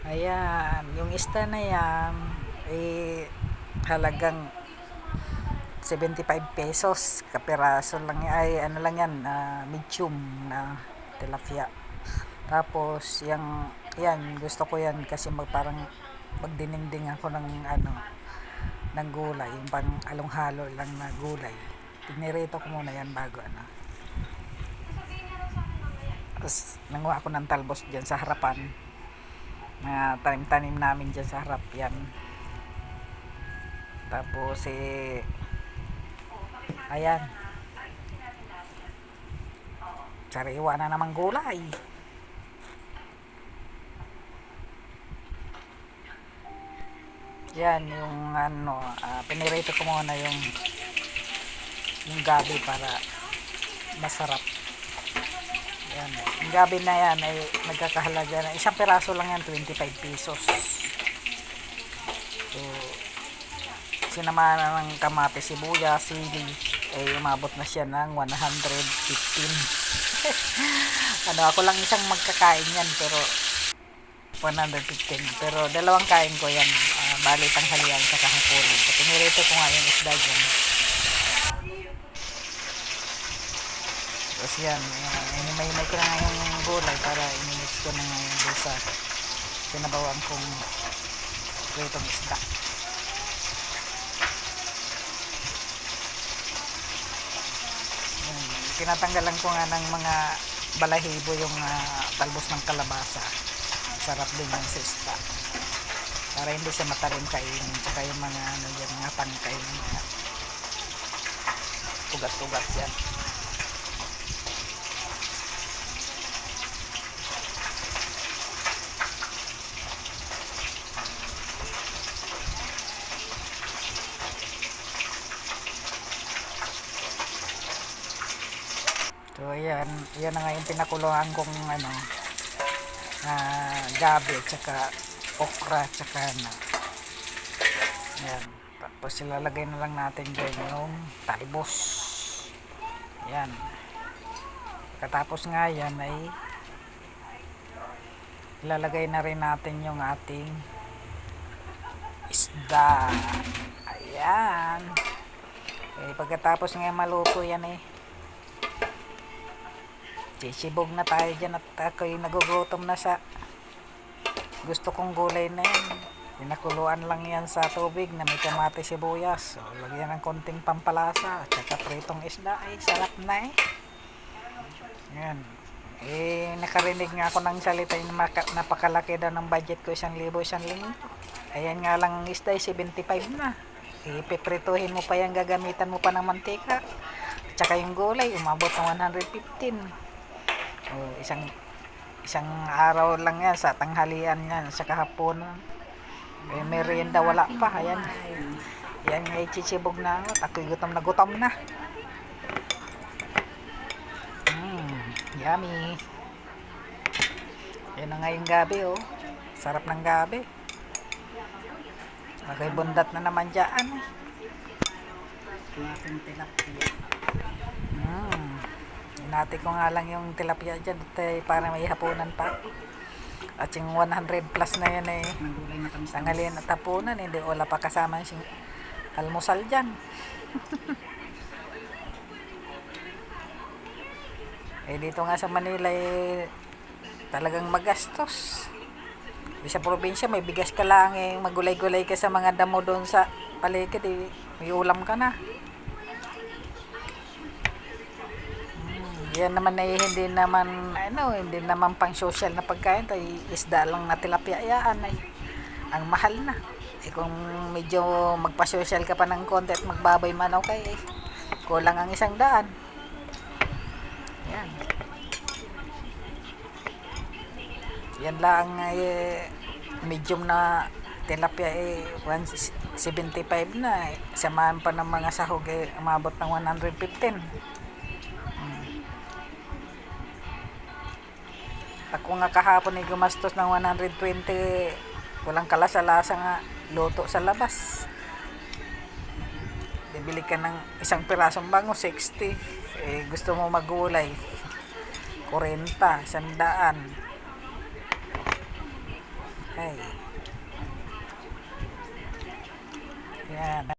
Ayan, yung isda na yan, eh, halagang 75 pesos kapiraso lang yan. Ay, ano lang yan, ah, medium na tilapia. Tapos, yung, yan, gusto ko yan kasi mag, parang magdinengding ako ng, ano, ng gulay. Yung pang along-halo lang na gulay. Pinirito ko muna yan bago, ano. Tapos, nanguha ako ng talbos dyan sa harapan na tanim-tanim namin dyan sa harap yan. Tapos eh ayan. Sariwa na naman gulay. Yan yung ano uh, pinirito ko muna yung yung gabi para masarap gabi na yan ay nagkakahalaga na. Isang piraso lang yan, 25 pesos. So, sinamahan na ng kamate, sibuya, sili, ay umabot na siya ng 115. ano, ako lang isang magkakain yan, pero 115. Pero dalawang kain ko yan, uh, bali tanghalian sa kahaponan. So, pinirito ko nga yung isda dyan. Tapos yan, uh, inimay-imay ko na nga yung gulay para inimix ko na nga yung doon sa sinabawan kong pritong isda. Yan, tinatanggalan ko nga ng mga balahibo yung uh, talbos ng kalabasa. Sarap din yung sa isda. Para hindi siya matalim kainin. Tsaka yung mga ano yan, mga tangkay ng mga ugat-ugat yan. So ayan, yan na nga yung pinakuluhan kong ano na gabi at saka okra at saka na yan. Tapos ilalagay na lang natin dyan yung talbos. Yan. Katapos nga yan ay ilalagay na rin natin yung ating isda. Ayan. Eh, pagkatapos nga maluto yan eh Sisibog na tayo dyan at ako'y nagugutom na sa gusto kong gulay na yan. Pinakuluan lang yan sa tubig na may kamate sibuyas. So, lagyan ng konting pampalasa at saka pritong isda. Ay, sarap na eh. Yan. Eh, nakarinig nga ako ng salita yung napakalaki daw ng budget ko isang libo, isang linggo. Ayan nga lang ang isda ay 75 na. Ipiprituhin mo pa yan, gagamitan mo pa ng mantika. At saka yung gulay, umabot ng 115. Oh, isang isang araw lang yan sa tanghalian yan sa kahapon. Eh, merienda wala pa. Ayan. Yan may chichibog na ako. Ako'y gutom na gutom na. Mm, yummy. Yan na nga yung gabi oh. Sarap ng gabi. Ako'y bundat na naman dyan. Mm. Hinati ko nga lang yung tilapia dyan at para may hapunan pa. At yung 100 plus na yan eh. Tanghalian at hapunan, hindi wala pa kasama yung almusal dyan. eh dito nga sa Manila eh talagang magastos. Sa probinsya may bigas ka lang eh, magulay-gulay ka sa mga damo doon sa paligid eh, may ulam ka na. Yan naman ay hindi naman ano hindi naman pang social na pagkain. Tay isda lang na tilapia yan ay ang mahal na. Eh kung medyo magpa-social ka pa ng konti at magbabay manaw kay eh, kulang ang isang daan. Yan. Yan lang eh, medium na tilapia eh 175 na. Eh. samahan pa ng mga sahog eh umabot ng 115 Ako nga kahapon ay gumastos ng 120 walang kalasa-lasa nga luto sa labas. Bibili ka ng isang pirasong bango, 60. Eh, gusto mo magulay, 40, sandaan. Okay. Yan.